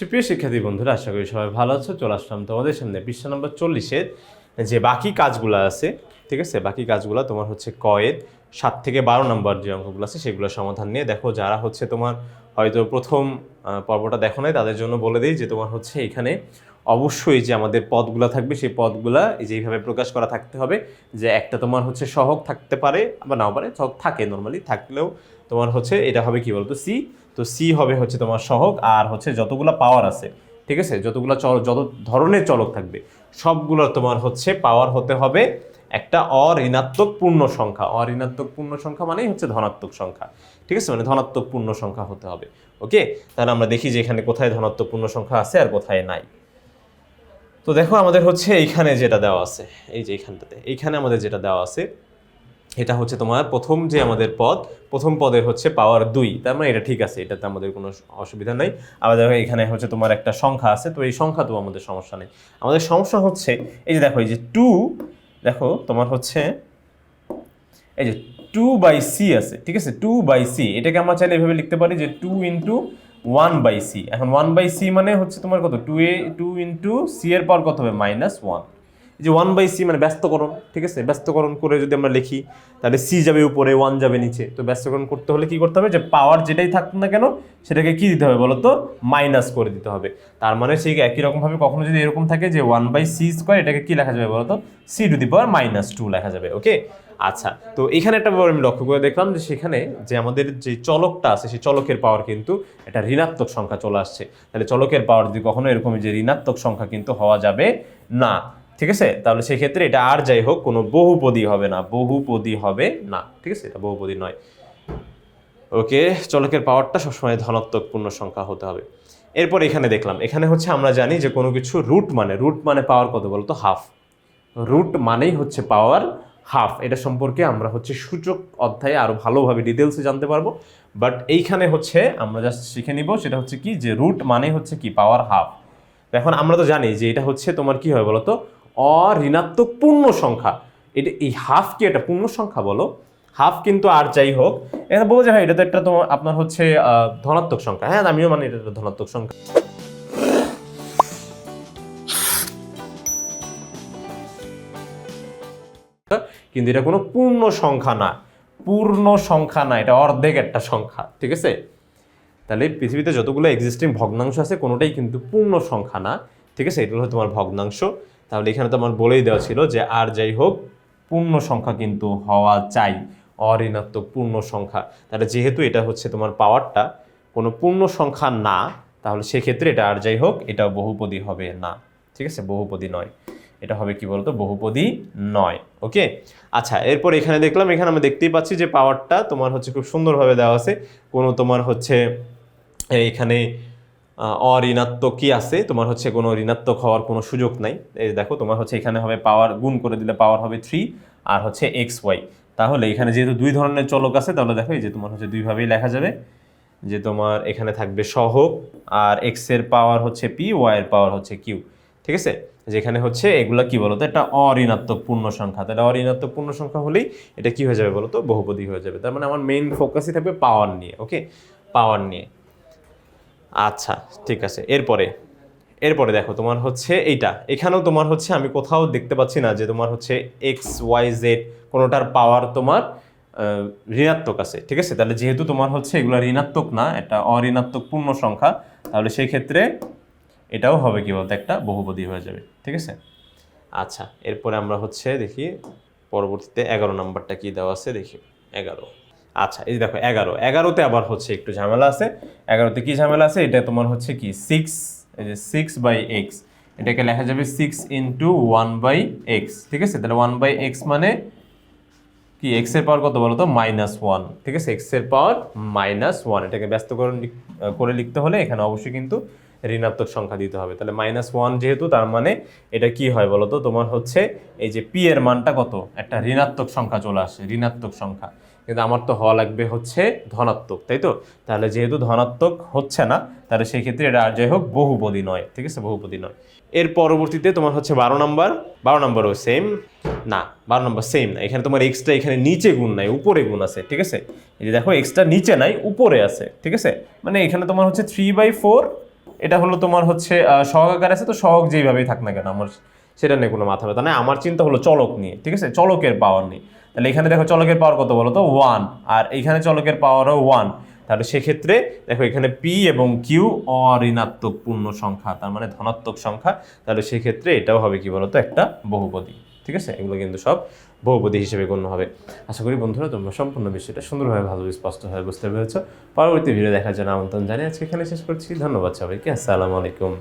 সুপ্রিয় শিক্ষার্থী বন্ধুরা, আশা করি সবাই ভালো আছো। চলে আসলাম তোমাদের সামনে পৃষ্ঠা নম্বর চল্লিশের যে বাকি কাজগুলো আছে, ঠিক আছে? বাকি কাজগুলো তোমার হচ্ছে কয়ের সাত থেকে বারো নম্বর যে অঙ্কগুলো আছে, সেগুলো সমাধান নিয়ে দেখো। যারা হচ্ছে তোমার হয়তো প্রথম পর্বটা দেখো নাই, তাদের জন্য বলে দিই যে তোমার হচ্ছে এখানে অবশ্যই যে আমাদের পদগুলো থাকবে, সেই পদগুলা এই যে এইভাবে প্রকাশ করা থাকতে হবে, যে একটা তোমার হচ্ছে সহগ থাকতে পারে বা নাও পারে, সহগ থাকে নর্মালি থাকলেও তোমার হচ্ছে এটা হবে কি বলতো? সি তো সি হবে হচ্ছে তোমার সহগ, আর হচ্ছে যতগুলো পাওয়ার আছে, ঠিক আছে? যতগুলো চল, যত ধরনের চলক থাকবে সবগুলো তোমার হচ্ছে পাওয়ার হতে হবে একটা অঋণাত্মক পূর্ণ সংখ্যা। অঋণাত্মক পূর্ণ সংখ্যা মানেই হচ্ছে ধনাত্মক সংখ্যা, ঠিক আছে? মানে ধনাত্মক পূর্ণ সংখ্যা হতে হবে, ওকে? তাহলে আমরা দেখি যে এখানে কোথায় ধনাত্মক পূর্ণ সংখ্যা আছে আর কোথায় নাই। তো দেখো আমাদের হচ্ছে এইখানে যেটা দেওয়া আছে, এই যে এইখানটাতে, এইখানে আমাদের যেটা দেওয়া আছে এটা হচ্ছে তোমার প্রথম যে আমাদের পদ, প্রথম পদের হচ্ছে পাওয়ার দুই। তার মানে এটা ঠিক আছে এটাতে আমাদের কোনো অসুবিধা নেই। আবার দেখো এখানে হচ্ছে তোমার একটা সংখ্যা আছে, তো এই সংখ্যা তো আমাদের সমস্যা নেই। আমাদের সমস্যা হচ্ছে, এই যে দেখো, এই যে টু দেখো তোমার হচ্ছে, এই যে টু বাই সি আছে, ঠিক আছে? টু বাই সি এটাকে আমরা চাইলে এভাবে লিখতে পারি যে two into one by C এখন ওয়ান বাই সি মানে হচ্ছে তোমার কত? Two A two into C এর পাওয়ার কত হবে? মাইনাস ওয়ান যে ওয়ান বাই সি মানে ব্যস্তকরণ, ঠিক আছে? ব্যস্তকরণ করে যদি আমরা লিখি, তাহলে সি যাবে উপরে ওয়ান যাবে নিচে। তো ব্যস্তকরণ করতে হলে কি করতে হবে? যে পাওয়ার যেটাই থাকতো না কেন, সেটাকে কি দিতে হবে বলো তো মাইনাস করে দিতে হবে। তার মানে সেই একই রকমভাবে কখনো যদি এরকম থাকে যে ওয়ান বাই সি স্কোয়ার এটাকে কি লেখা যাবে বলো তো C two the power minus two লেখা যাবে ওকে আচ্ছা তো এখানে একটা ব্যাপার আমি লক্ষ্য করে দেখলাম যে সেখানে যে আমাদের যে চলকটা আছে, সেই চলকের পাওয়ার কিন্তু একটা ঋণাত্মক সংখ্যা চলে আসছে। তাহলে চলকের পাওয়ার যদি কখনো এরকম যে ঋণাত্মক সংখ্যা কিন্তু হওয়া যাবে না। ঠিক আছে? তাহলে সেক্ষেত্রে এটা আর যাই হোক, কোনো বহুপদী হবে না। বহুপদী হবে না। ঠিক আছে? এটা বহুপদী নয়। ওকে, চলকের পাওয়ারটা সবসময় ধনাত্মক পূর্ণ সংখ্যা হতে হবে। এরপর এখানে দেখলাম, এখানে হচ্ছে আমরা জানি যে কোনো কিছু রুট মানে রুট মানে পাওয়ার কত বলতো? হাফ রুট মানেই হচ্ছে পাওয়ার হাফ এটা সম্পর্কে আমরা হচ্ছে সূচক অধ্যায়ে আরও ভালোভাবে ডিটেলসে জানতে পারব। বাট এইখানে হচ্ছে আমরা জাস্ট শিখে নিব, সেটা হচ্ছে কি? যে রুট মানে হচ্ছে কি? পাওয়ার হাফ এখন আমরা তো জানি যে এটা হচ্ছে তোমার কি হয় বলো তো অঋণাত্মক পূর্ণ সংখ্যা। এটা এই হাফ কি এটা পূর্ণ সংখ্যা বলো? হাফ কিন্তু আর যাই হোক, এটা যে হ্যাঁ এটা তো একটা তোমার, আপনার হচ্ছে ধনাত্মক সংখ্যা। হ্যাঁ আমিও মানে এটা একটা ধনাত্মক সংখ্যা। কিন্তু এটা কোনো পূর্ণ সংখ্যা না। পূর্ণ সংখ্যা না, এটা অর্ধেক একটা সংখ্যা, ঠিক আছে? তাহলে পৃথিবীতে যতগুলো এক্সিস্টিং ভগ্নাংশ আছে, কোনোটাই কিন্তু পূর্ণ সংখ্যা না, ঠিক আছে? এটা হলো তোমার ভগ্নাংশ। তাহলে এখানে তো আমার বলেই দেওয়া ছিল যে আর যাই হোক, পূর্ণ সংখ্যা কিন্তু হওয়া চাই, অঋণাত্মক পূর্ণ সংখ্যা। তাহলে যেহেতু এটা হচ্ছে তোমার পাওয়ারটা কোনো পূর্ণ সংখ্যা না, তাহলে সেক্ষেত্রে এটা আর যাই হোক, এটা বহুপদী হবে না। ঠিক আছে? বহুপদী নয়। এটা হবে কি বলতো? বহুপদী নয়। ওকে আচ্ছা এরপর এখানে দেখলাম, এখানে আমরা দেখতেই পাচ্ছি যে পাওয়ারটা তোমার হচ্ছে খুব সুন্দরভাবে দেওয়া আছে। কোনো তোমার হচ্ছে, এখানে অঋণাত্মক কি আছে? তোমার হচ্ছে কোনো ঋণাত্মক হওয়ার কোনো সুযোগ নাই। এই দেখো, তোমার হচ্ছে এখানে হবে পাওয়ার গুণ করে দিলে পাওয়ার হবে থ্রি আর হচ্ছে এক্স ওয়াই তাহলে এখানে যেহেতু দুই ধরনের চলক আছে, তাহলে দেখো এই যে তোমার হচ্ছে দুইভাবেই লেখা যাবে। যে তোমার এখানে থাকবে সহগ আর এক্সের পাওয়ার হচ্ছে পি ওয়াইয়ের পাওয়ার হচ্ছে কিউ ঠিক আছে? যেখানে হচ্ছে এগুলা কি বলতো? একটা অঋণাত্মক পূর্ণ সংখ্যা। তাহলে অঋণাত্মক পূর্ণ সংখ্যা হলেই এটা কি হয়ে যাবে বলতো? বহুপদী হয়ে যাবে। তার মানে আমার মেইন ফোকাসই থাকবে পাওয়ার নিয়ে ওকে পাওয়ার নিয়ে। আচ্ছা ঠিক আছে। এরপরে এরপরে দেখো, তোমার হচ্ছে এইটা। এখানেও তোমার হচ্ছে আমি কোথাও দেখতে পাচ্ছি না যে তোমার হচ্ছে এক্স ওয়াই জেড কোনোটার পাওয়ার তোমার ঋণাত্মক আছে, ঠিক আছে? তাহলে যেহেতু তোমার হচ্ছে এগুলো ঋণাত্মক না, এটা অঋণাত্মক পূর্ণ সংখ্যা, তাহলে সেই ক্ষেত্রে এটাও হবে কি বলতো একটা বহুপদী হয়ে যাবে, ঠিক আছে? আচ্ছা এরপরে আমরা হচ্ছে দেখি, পরবর্তীতে এগারো নাম্বারটা কি দেওয়া আছে, দেখি। এগারো। আচ্ছা এই দেখো, এগারো। এগারোতে আবার হচ্ছে একটু ঝামেলা আছে। এগারোতে কি ঝামেলা আছে? এটা তোমার হচ্ছে কি সিক্স এই যে সিক্স বাই এক্স এটাকে লেখা যাবে six into one by X ঠিক আছে? তাহলে ওয়ান বাই এক্স মানে কি এক্সের পাওয়ার কত বলো তো মাইনাস ওয়ান ঠিক আছে? এক্সের পাওয়ার মাইনাস ওয়ান এটাকে লিখ- করে লিখতে হলে এখানে অবশ্যই কিন্তু ঋণাত্মক সংখ্যা দিতে হবে। তাহলে মাইনাস ওয়ান যেহেতু, তার মানে এটা কি হয় বলো তো তোমার হচ্ছে এই যে পি এর মানটা কত? একটা ঋণাত্মক সংখ্যা চলে আসে, ঋণাত্মক সংখ্যা। কিন্তু আমার তো হওয়া লাগবে হচ্ছে ধনাত্মক, তাই তো? তাহলে যেহেতু ধনাত্মক হচ্ছে না, তাহলে সেই ক্ষেত্রে এটা আর যাই হোক বহুপদী নয়, ঠিক আছে? বহুপদী নয়। এর পরবর্তীতে তোমার হচ্ছে বারো নাম্বার, বারো নাম্বারও সেম না, বারো নম্বর সেম না। এখানে তোমার এক্সট্রা এখানে নিচে গুণ নাই, উপরে গুণ আছে, ঠিক আছে? এই যে দেখো এক্সট্রা নিচে নাই, উপরে আছে, ঠিক আছে? মানে এখানে তোমার হচ্ছে থ্রি বাই ফোর এটা হলো তোমার হচ্ছে আকার আছে, তো সহক যেইভাবেই থাক না কেন, আমার সেটা নিয়ে কোনো মাথা ব্যথা নাই। আমার চিন্তা হলো চলক নিয়ে, ঠিক আছে? চলকের পাওয়ার নিয়ে। তাহলে এখানে দেখো চলকের পাওয়ার কত বলো তো? ওয়ান আর এখানে চলকের পাওয়ারও ওয়ান তাহলে সেক্ষেত্রে দেখো এখানে পি এবং কিউ অঋণাত্মক পূর্ণ সংখ্যা, তার মানে ধনাত্মক সংখ্যা। তাহলে সেক্ষেত্রে এটাও হবে কি বলতো একটা বহুপদী, ঠিক আছে? এগুলো কিন্তু সব বহুপদী হিসেবে গণ্য হবে। আশা করি বন্ধুরা তোমরা সম্পূর্ণ বিষয়টা সুন্দরভাবে ভালো স্পষ্টভাবে বুঝতে পেরেছ। পরবর্তী ভিডিও দেখার জন্য আমন্ত্রণ জানিয়ে আজকে এখানে শেষ করছি। ধন্যবাদ সবাইকে। আসসালামু আলাইকুম।